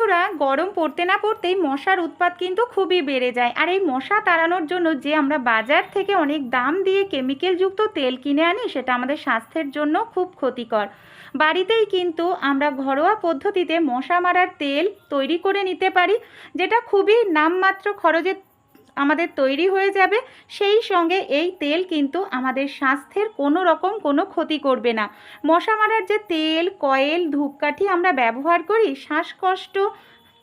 বন্ধুরা, গরম পড়তে না পড়তেই মশার উৎপাত কিন্তু খুবই বেড়ে যায়। আর এই মশা তাড়ানোর জন্য যে আমরা বাজার থেকে অনেক দাম দিয়ে কেমিক্যালযুক্ত তেল কিনে আনি, সেটা আমাদের স্বাস্থ্যের জন্য খুব ক্ষতিকর। বাড়িতেই কিন্তু আমরা ঘরোয়া পদ্ধতিতে মশা মারার তেল তৈরি করে নিতে পারি, যেটা খুবই নামমাত্র খরচে আমাদের তৈরি হয়ে যাবে, সেই সঙ্গে এই তেল কিন্তু আমাদের স্বাস্থ্যের কোনো রকম কোনো ক্ষতি করবে না। মশা মারার যে তেল, কয়েল, ধূপকাঠি আমরা ব্যবহার করি, শ্বাসকষ্ট,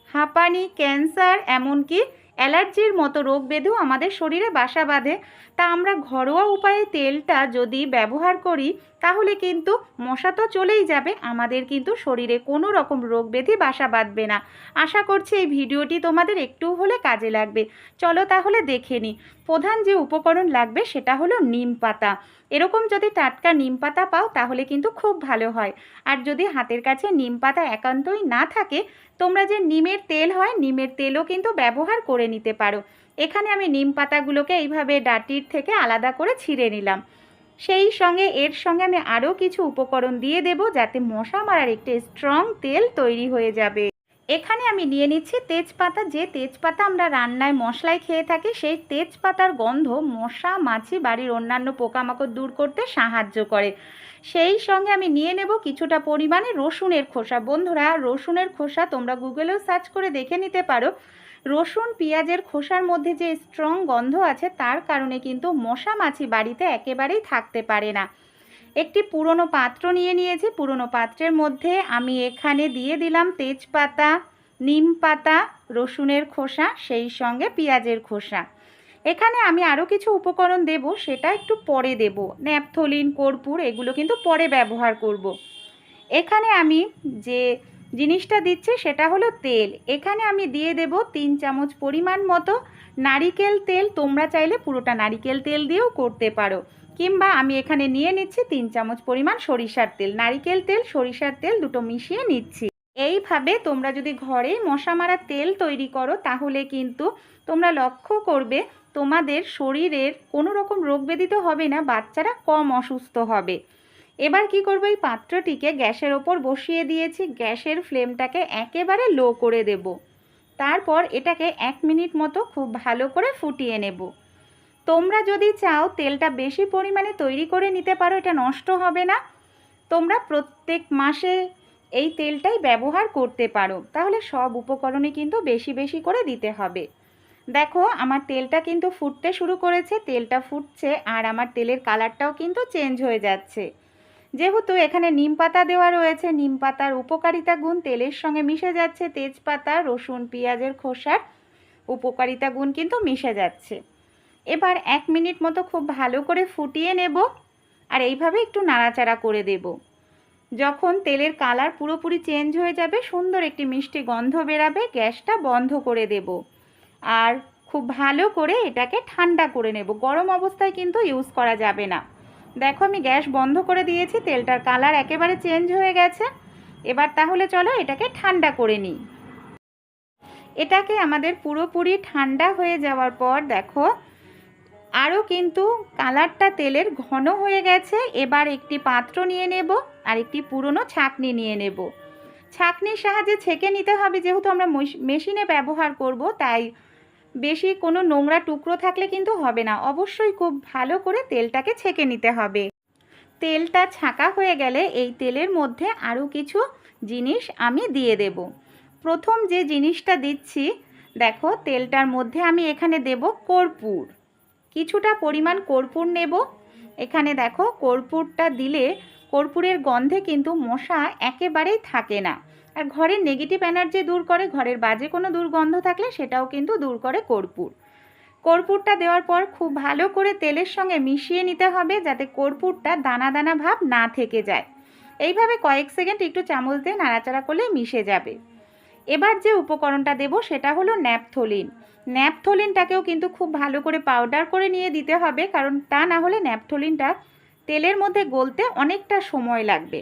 হাঁপানি, ক্যান্সার, এমনকি অ্যালার্জির মতো রোগ বেঁধেও আমাদের শরীরে বাসা বাঁধে। তা আমরা ঘরোয়া উপায়ে তেলটা যদি ব্যবহার করি তাহলে কিন্তু মশা তো চলেই যাবে, আমাদের কিন্তু শরীরে কোনো রকম রোগ ব্যাধি বাসা বাঁধবে না। আশা করছি এই ভিডিওটি তোমাদের একটু হলে কাজে লাগবে। চলো তাহলে দেখে নিই প্রধান যে উপকরণ লাগবে সেটা হলো নিম পাতা। এরকম যদি টাটকা নিম পাতা পাও তাহলে কিন্তু খুব ভালো হয়। আর যদি হাতের কাছে নিম পাতা একান্তই না থাকে, তোমরা যে নিমের তেল হয়, নিমের তেলও কিন্তু ব্যবহার করে নিতে পারো। এখানে আমি নিম পাতাগুলোকে এইভাবে ডাটির থেকে আলাদা করে ছিঁড়ে নিলাম। সেই সঙ্গে এর সঙ্গে আমি আরও কিছু উপকরণ দিয়ে দেব যাতে মশা মারার একটি স্ট্রং তেল তৈরি হয়ে যাবে। এখানে আমি নিয়ে নিচ্ছি তেজপাতা। যে তেজপাতা আমরা রান্নায় মশলায় খেয়ে থাকি, সেই তেজপাতার গন্ধ মশা, মাছি, বাড়ির অন্যান্য পোকামাকড় দূর করতে সাহায্য করে। সেই সঙ্গে আমি নিয়ে নেব কিছুটা পরিমাণে রসুনের খোসা। বন্ধুরা, রসুনের খোসা তোমরা গুগলেও সার্চ করে দেখে নিতে পারো। রসুন, পেঁয়াজের খোসার মধ্যে যে স্ট্রং গন্ধ আছে, তার কারণে কিন্তু মশা মাছি বাড়িতে একেবারেই থাকতে পারে না। একটি পুরনো পাত্র নিয়ে নিয়েছি। পুরনো পাত্রের মধ্যে আমি এখানে দিয়ে দিলাম তেজপাতা, নিম পাতা, রসুনের খোসা, সেই সঙ্গে পেঁয়াজের খোসা। এখানে আমি আরও কিছু উপকরণ দেব, সেটা একটু পরে দেব। ন্যাপথলিন, কর্পূর, এগুলো কিন্তু পরে ব্যবহার করব। এখানে আমি যে জিনিসটা দিচ্ছি সেটা হলো তেল। এখানে আমি দিয়ে দেব তিন চামচ পরিমাণ মতো নারিকেল তেল। তোমরা চাইলে পুরোটা নারিকেল তেল দিয়েও করতে পারো। কিংবা আমি এখানে নিয়ে নিচ্ছি তিন চামচ পরিমাণ সরিষার তেল। নারিকেল তেল, সরিষার তেল দুটো মিশিয়ে নিচ্ছি। এইভাবে তোমরা যদি ঘরে মশা মারা তেল তৈরি করো, তাহলে কিন্তু তোমরা লক্ষ্য করবে তোমাদের শরীরের কোনো রকম রোগ ব্যাধি তো হবে না, বাচ্চারা কম অসুস্থ হবে। এবার কি করব? এই পাত্রটিকে গ্যাসের ওপর বসিয়ে দিয়েছি। গ্যাসের ফ্লেমটাকে একেবারে লো করে দেব। তারপর এটাকে এক মিনিট মতো খুব ভালো করে ফুটিয়ে নেব। তোমরা যদি চাও তেলটা বেশি পরিমাণে তৈরি করে নিতে পারো, এটা নষ্ট হবে না। তোমরা প্রত্যেক মাসে এই তেলটাই ব্যবহার করতে পারো। তাহলে সব উপকরণে কিন্তু বেশি বেশি করে দিতে হবে। দেখো, আমার তেলটা কিন্তু ফুটতে শুরু করেছে, তেলটা ফুটছে আর আমার তেলের কালারটাও কিন্তু চেঞ্জ হয়ে যাচ্ছে। যেহেতু এখানে নিম পাতা দেওয়া রয়েছে, নিম পাতার উপকারিতা গুণ তেলের সঙ্গে মিশে যাচ্ছে, তেজপাতা, রসুন, পেঁয়াজের খোসার উপকারিতা গুণ কিন্তু মিশে যাচ্ছে। এবার এক মিনিট মতো খুব ভালো করে ফুটিয়ে নেব আর এইভাবে একটু নাড়াচাড়া করে দেব। যখন তেলের কালার পুরোপুরি চেঞ্জ হয়ে যাবে, সুন্দর একটি মিষ্টি গন্ধ বেরাবে, গ্যাসটা বন্ধ করে দেব। আর খুব ভালো করে এটাকে ঠান্ডা করে নেব। গরম অবস্থায় কিন্তু ইউজ করা যাবে না। দেখো আমি গ্যাস বন্ধ করে দিয়েছি, তেলটার কালার একেবারে চেঞ্জ হয়ে গেছে। এবার তাহলে চলো এটাকে ঠান্ডা করে নিই। এটাকে আমাদের পুরোপুরি ঠান্ডা হয়ে যাওয়ার পর দেখো, আরও কিন্তু কালারটা তেলের ঘন হয়ে গেছে। এবার একটি পাত্র নিয়ে নেব আর একটি পুরনো ছাকনি নিয়ে নেব। ছাকনির সাহায্যে ছেঁকে নিতে হবে, যেহেতু আমরা মেশিনে ব্যবহার করব, তাই বেশি কোনো নোংরা টুকরো থাকলে কিন্তু হবে না। অবশ্যই খুব ভালো করে তেলটাকে ছেঁকে নিতে হবে। তেলটা ছাঁকা হয়ে গেলে এই তেলের মধ্যে আরও কিছু জিনিস আমি দিয়ে দেব। প্রথম যে জিনিসটা দিচ্ছি, দেখো তেলটার মধ্যে আমি এখানে দেব কর্পূর। কিছুটা পরিমাণ কর্পূর নেব। এখানে দেখো কর্পূরটা দিলে কর্পূরের গন্ধে কিন্তু মশা একেবারেই থাকে না। আর ঘরের নেগেটিভ এনার্জি দূর করে, ঘরের বাজে কোনো দুর্গন্ধ থাকলে সেটাও কিন্তু দূর করে কর্পূর। কর্পূরটা দেওয়ার পর খুব ভালো করে তেলের সঙ্গে মিশিয়ে নিতে হবে যাতে কর্পূরটা দানা দানা ভাব না থেকে যায়। এইভাবে কয়েক সেকেন্ড একটু চামচ দিয়ে নাড়াচাড়া করলে মিশে যাবে। এবার যে উপকরণটা দেব সেটা হলো ন্যাপথলিন। ন্যাপথলিনটাকেও কিন্তু খুব ভালো করে পাউডার করে নিয়ে দিতে হবে, কারণ তা না হলে ন্যাপথলিনটা তেলের মধ্যে গলতে অনেকটা সময় লাগবে।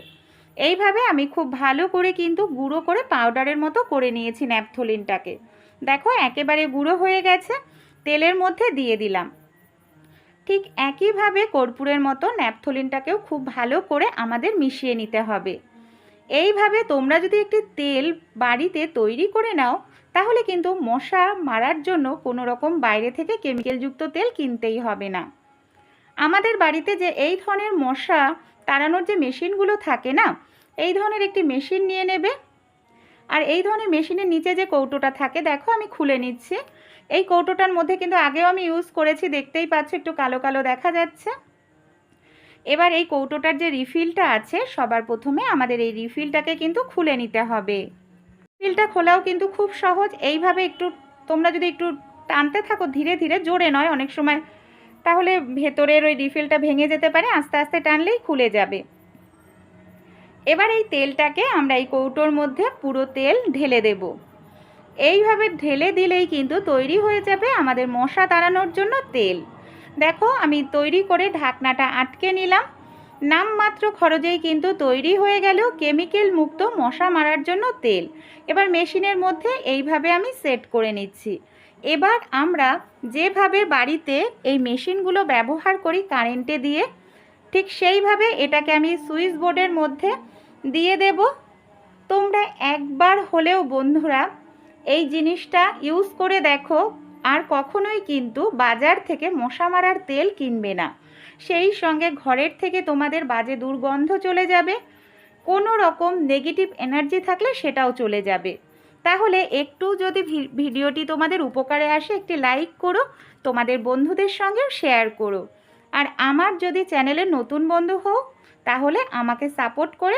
এইভাবে আমি খুব ভালো করে কিন্তু গুঁড়ো করে পাউডারের মতো করে নিয়েছি ন্যাপথলিনটাকে। দেখো, একেবারে গুঁড়ো হয়ে গেছে, তেলের মধ্যে দিয়ে দিলাম। ঠিক একইভাবে কর্পূরের মতো ন্যাপথলিনটাকেও খুব ভালো করে আমাদের মিশিয়ে নিতে হবে। এইভাবে তোমরা যদি একটি তেল বাড়িতে তৈরি করে নাও, তাহলে কিন্তু মশা মারার জন্য কোনো রকম বাইরে থেকে কেমিক্যালযুক্ত তেল কিনতেই হবে না। আমাদের বাড়িতে যে এই ধরনের মশা তাড়ানোর যে মেশিনগুলো থাকে না, এই ধরনের একটি মেশিন নিয়ে নেবে। আর এই ধরনের মেশিনের নিচে যে কৌটোটা থাকে, দেখো আমি খুলে নিচ্ছি। এই কৌটোটার মধ্যে কিন্তু আগেও আমি ইউজ করেছি, দেখতেই পাচ্ছ একটু কালো কালো দেখা যাচ্ছে। এবার এই কৌটোটার যে রিফিলটা আছে, সবার প্রথমে আমাদের এই রিফিলটাকে কিন্তু খুলে নিতে হবে। রিফিলটা খোলাও কিন্তু খুব সহজ। এইভাবে একটু তোমরা যদি একটু টানতে থাকো, ধীরে ধীরে, জোরে নয়, অনেক সময় তাহলে ভেতরের ওই রিফিলটা ভেঙে যেতে পারে, আস্তে আস্তে টানলেই খুলে যাবে। এবার এই তেলটাকে আমরা এই কৌটোর মধ্যে পুরো তেল ঢেলে দেব। এইভাবে ঢেলে দিলেই কিন্তু তৈরি হয়ে যাবে আমাদের মশা তাড়ানোর জন্য তেল। দেখো, আমি তৈরি করে ঢাকনাটা আটকে নিলাম। নামমাত্র খরচেই কিন্তু তৈরি হয়ে গেল কেমিক্যাল মুক্ত মশা মারার জন্য তেল। এবার মেশিনের মধ্যে এইভাবে আমি সেট করে নিচ্ছি। এবার আমরা যেভাবে বাড়িতে এই মেশিনগুলো ব্যবহার করি কারেন্টে দিয়ে, ঠিক সেইভাবে এটাকে আমি সুইচ বোর্ডের মধ্যে দিয়ে দেব। তোমরা একবার হলেও বন্ধুরা এই জিনিসটা ইউজ করে দেখো, আর কখনোই কিন্তু বাজার থেকে মশা মারার তেল কিনবে না। সেই সঙ্গে ঘরের থেকে তোমাদের বাজে দুর্গন্ধ চলে যাবে, কোনো রকম নেগেটিভ এনার্জি থাকলে সেটাও চলে যাবে। তাহলে একটু যদি ভিডিওটি তোমাদের উপকারে আসে, একটি লাইক করো, তোমাদের বন্ধুদের সঙ্গেও শেয়ার করো। আর আমার যদি চ্যানেলে নতুন বন্ধু হোক তাহলে আমাকে সাপোর্ট করে